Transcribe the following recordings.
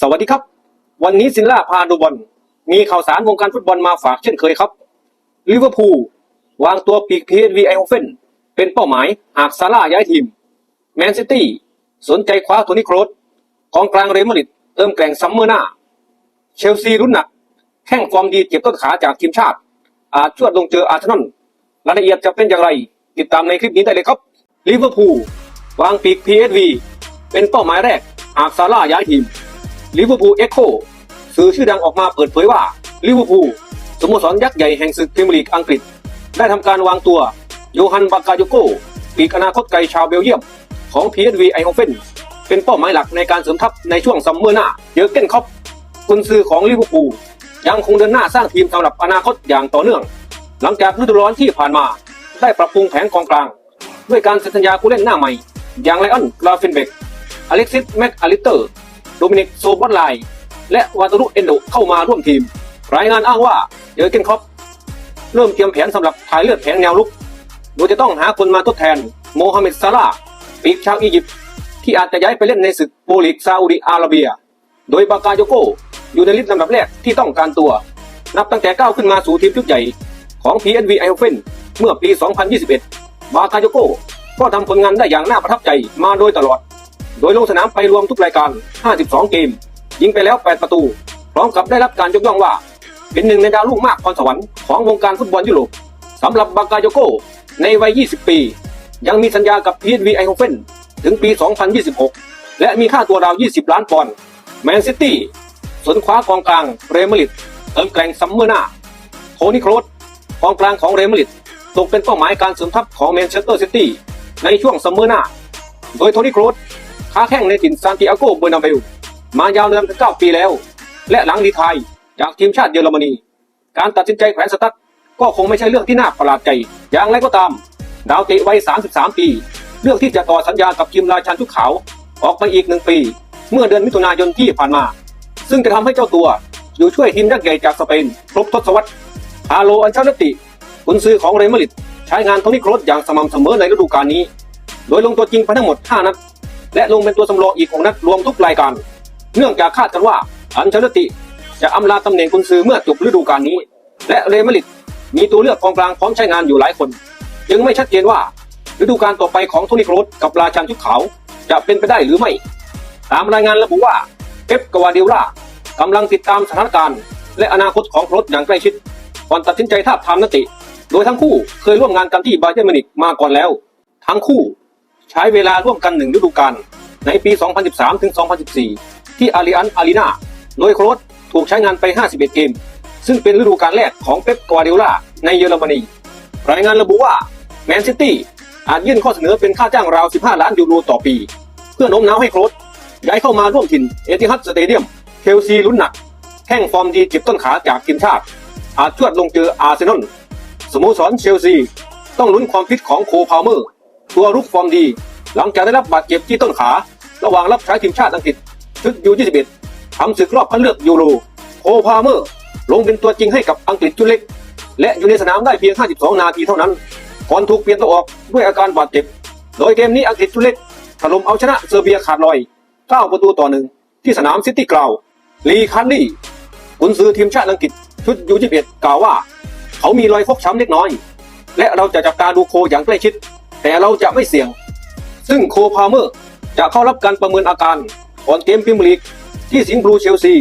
สวัสดีครับ วันนี้ซินล่าพาดูบอลมีข่าวสารวงการฟุตบอลมาฝากเช่นเคยครับลิเวอร์พูลวางตัวปีกพีเอสวีไอโอเฟนเป็นเป้าหมายหากซาร่าย้ายทีม แมนซิตี้สนใจคว้าโทนี่โครสกองกลางเรอัลมาดริดเติมแกร่งซัมเมอร์หน้า เชลซีรุ่นหนักแข้งฟอร์มดีเจ็บต้นขาจากทีมชาติ อาจชวดลงเจออาร์เซนอลรายละเอียดจะเป็นอย่างไร ติดตามในคลิปนี้ได้เลยครับลิเวอร์พูลวางปีก PSV เป็นเป้าหมายแรกหากซาร่าย้ายทีม ลิเวอร์พูลเอ็กโคสื่อชื่อดังออกมาเปิดเผยว่าลิเวอร์พูลสโมสรยักษ์ใหญ่แห่งศึกพรีเมียร์ลีกอังกฤษ ได้ทำการวางตัวโยฮันบากาโยโกปีกอนาคตไกลชาวเบลเยียม ของ PSV ไอโอเฟนเป็นเป้าหมายหลักในการเสริมทัพในช่วงซัมเมอร์หน้าเยอร์เกนคอปกุนซือของลิเวอร์พูลยังคงเดินหน้าสร้างทีมสำหรับอนาคตอย่างต่อเนื่อง หลังจากฤดูร้อนที่ผ่านมา ได้ปรับปรุงแผนกองกลาง ด้วยการเซ็นสัญญาผู้เล่นหน้าใหม่ อย่างไลออนกราฟินเบกอเล็กซิสแม็กอลิเตอร์ โดมินิกโซบอตไลและวาตารุเอนโดเข้ามาร่วมทีม รายงานอ้างว่าเยอร์เกนคอปเริ่มเตรียมแผนสำหรับถ่ายเลือดแผงแนวลุก โดยจะต้องหาคนมาทดแทนโมฮัมเหม็ดซาร่าปีกชาวอียิปต์ที่อาจจะย้ายไปเล่นในศึกโปลีกซาอุดิอาระเบีย โดยบากาโยโกอยู่ในลิสต์ลำดับแรกที่ต้องการตัว นับตั้งแต่ก้าวขึ้นมาสู่ทีมชุดใหญ่ของ PSV e i n d h o v e n เมื่อปี 2021 บากาโยโกก็ทำผลงานได้อย่างน่าประทับใจมาโดยตลอด โดยลงสนามไปรวมทุกรายการ 52 เกม ยิงไปแล้ว 8 ประตู พร้อมกับได้รับการยกย่องว่า เป็นหนึ่งในดาวลูกมากพรสวรรค์ของวงการฟุตบอลยุโรปสำหรับบากาโยโกในวัย 20 ปี ยังมีสัญญากับ PSV e i n d h o v e n ถึงปี 2026 และมีค่าตัวราว 20 ล้านปอนด์แมนซิตี้สนคว้ากองกลางเรอัลมาดริดเติมแกร่งซัมเมอร์หน้าโทนี่โครสกองกลางของเรอัลมาดริดตกเป็นเป้าหมายการเสริมทัพของแมนเชสเตอร์ซิตี้ในช่วงซัมเมอร์หน้า โดยโทนี่โครส ค้าแข้งในถิ่นซานติอาโกเบอร์นาเบลมายาวนานถึง9ปีแล้ว และหลังรีไทายจากทีมชาติเยอรมนี การตัดสินใจแขวนสตั๊ดก็คงไม่ใช่เรื่องที่น่าประหลาดใจ อย่างไรก็ตาม ดาวเตะวัย 33 ปี เลือกที่จะต่อสัญญากับทีมราชันชุดขาวออกไปอีกหนึ่งปี เมื่อเดือนมิถุนายนที่ผ่านมา ซึ่งจะทำให้เจ้าตัวอยู่ช่วยทีมยักษ์ใหญ่จากสเปนครบทศวรรษพาโลอันเชลติกุนซือของเรอัลมาดริดใช้งานโทนี่โครสอย่างสม่ำเสมอในฤดูกาลนี้ โดยลงตัวจริงไปทั้งหมด 5 นัด และลงเป็นตัวสำรองอีก6นัดรวมทุกรายการ เนื่องจากคาดกันว่าอันเชลติ จะอำลาตำแหน่งกุนซือเมื่อจบฤดูกาลนี้ และเรอัลมาดริดมีตัวเลือกกองกลางพร้อมใช้งานอยู่หลายคน จึงไม่ชัดเจนว่าฤดูกาลต่อไปของโทนี่โครสกับราชันชุดขาวจะเป็นไปได้หรือไม่ ตามรายงานระบุว่าเป๊ปกวาร์ดิโอลากำลังติดตามสถานการณ์ และอนาคตของโครสอย่างใกล้ชิดก่อนตัดสินใจทาบทามนติโดยทั้งคู่เคยร่วมงานกันที่บาเยร์นมิวนิกมาก่อนแล้ว ทั้งคู่ ใช้เวลาร่วมกันหนึ่งฤดูกาลในปี 2013 ถึง 2014 ที่อาริอันอารีนาโดยโครสถูกใช้งานไป 51 เกม ซึ่งเป็นฤดูกาลแรกของเป๊ปกวาร์ดิโอลาในเยอรมนี รายงานระบุว่าแมนซิตี้อาจยื่นข้อเสนอเป็นค่าจ้างราว 15 ล้านยูโรต่อปี เพื่อโน้มน้าวให้โครสย้ายเข้ามาร่วมถิ่นเอติฮัดสเตเดียมเคลซีลุ้นหนักแข้งฟอร์มดีเจ็บต้นขาจากทีมชาติ อาจชวดลงเจออาร์เซนอลสโมสรเชลซี ต้องลุ้นความฟิตของโคพาวเมอร์ ตัวรุกฟอร์มดี หลังจากได้รับบาดเจ็บที่ต้นขา ระหว่างรับใช้ทีมชาติอังกฤษชุดยู21ทำศึกรอบคัดเลือกยูโรโคพาเมอร์ ลงเป็นตัวจริงให้กับอังกฤษชุดเล็ก และอยู่ในสนามได้เพียง 52 นาทีเท่านั้น ก่อนถูกเปลี่ยนตัวออกด้วยอาการบาดเจ็บ โดยเกมนี้อังกฤษชุดเล็กถล่มเอาชนะเซอร์เบียขาดลอย 9 ประตูต่อหนึ่งที่สนามซิตี้กราวลีคันลี่กุนซือทีมชาติอังกฤษชุดยู21กล่าวว่า เขามีรอยฟกช้ำเล็กน้อย และเราจะจับตาดูโคอย่างใกล้ชิด แต่เราจะไม่เสี่ยง ซึ่งโคพาเมอร์จะเข้ารับการประเมินอาการก่อนเกมพรีเมียร์ลีก ที่สิงห์บลูเชลซี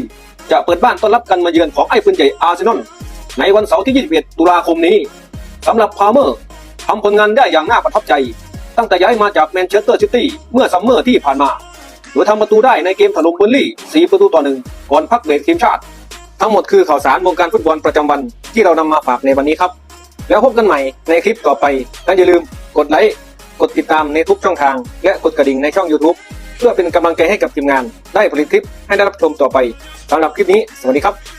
จะเปิดบ้านต้อนรับการมาเยือนของไอ้ปืนใหญ่อาร์เซนอลในวันเสาร์ที่ 21 ตุลาคมนี้สำหรับพาเมอร์ทำผลงานได้อย่างน่าประทับใจ ตั้งแต่ย้ายมาจากแมนเชสเตอร์ซิตี้เมื่อซัมเมอร์ที่ผ่านมาโดยทำประตูได้ในเกมถล่มเบอร์ลี่ 4 ประตูต่อหนึ่งก่อนพักเบรกทีมชาติ ทั้งหมดคือข่าวสารวงการฟุตบอลประจำวันที่เรานำมาฝากในวันนี้ครับ แล้วพบกันใหม่ในคลิปต่อไปและอย่าลืม กดไลค์ กดติดตามในทุกช่องทาง และกดกระดิ่งในช่อง YouTube เพื่อเป็นกำลังใจให้กับทีมงาน ได้ผลิตคลิปให้ได้รับชมต่อไปสำหรับคลิปนี้ สวัสดีครับ